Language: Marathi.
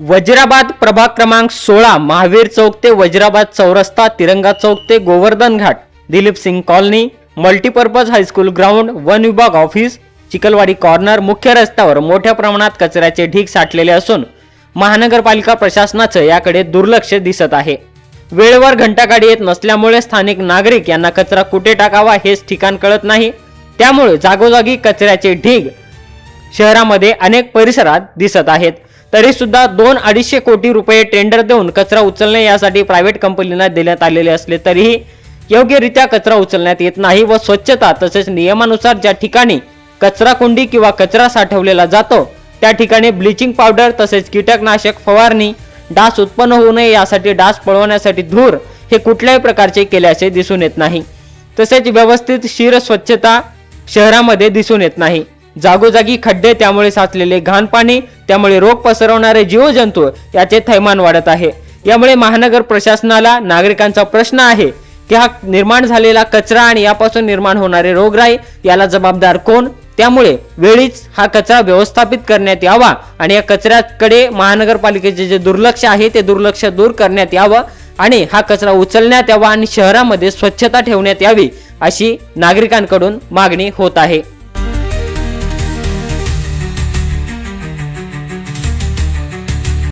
वज्राबाद प्रभाग क्रमांक सोळा महावीर चौक ते वज्राबाद चौरस्ता तिरंगा चौक ते Govardhan Ghat Dilip Singh colony multipurpose high school ground one विभाग ऑफिस चिकलवाडी कॉर्नर मुख्य रस्त्यावर मोठ्या प्रमाणात कचऱ्याचे ढीग साठलेले असून महानगरपालिका प्रशासनाचं याकडे दुर्लक्ष दिसत आहे. वेळेवर घंटागाडी येत नसल्यामुळे स्थानिक नागरिक यांना कचरा कुठे टाकावा हेच ठिकाण कळत नाही. त्यामुळे जागोजागी कचऱ्याचे ढीग शहरामध्ये अनेक परिसरात दिसत आहेत. तरी सुद्धा दोन अडीचशे कोटी रुपये टेंडर देऊन कचरा उचलणे यासाठी प्रायव्हेट कंपनीला देण्यात आलेले असले तरीही योग्यरित्या कचरा उचलण्यात येत नाही व स्वच्छता तसेच नियमानुसार ज्या ठिकाणी कचरा कुंडी किंवा कचरा साठवलेला जातो त्या ठिकाणी ब्लिचिंग पावडर तसेच कीटकनाशक फवारणी डास उत्पन्न होऊ नये यासाठी डास पळवण्यासाठी धूर हे कुठल्याही प्रकारचे केल्याचे दिसून येत नाही. तसेच व्यवस्थित शिर स्वच्छता शहरामध्ये दिसून येत नाही. जागोजागी खड्डे त्यामुळे साचलेले घाण पाणी त्यामुळे रोग पसरवणारे जीवजंतू याचे थैमान वाढत आहे. यामुळे महानगर प्रशासनाला नागरिकांचा प्रश्न आहे की हा निर्माण झालेला कचरा आणि यापासून निर्माण होणारे रोगराई याला जबाबदार कोण? त्यामुळे वेळीच हा कचरा व्यवस्थापित करण्यात यावा आणि या कचऱ्याकडे महानगरपालिकेचे जे दुर्लक्ष आहे ते दुर्लक्ष दूर करण्यात यावं आणि हा कचरा उचलण्यात यावा आणि शहरामध्ये स्वच्छता ठेवण्यात यावी अशी नागरिकांकडून मागणी होत आहे.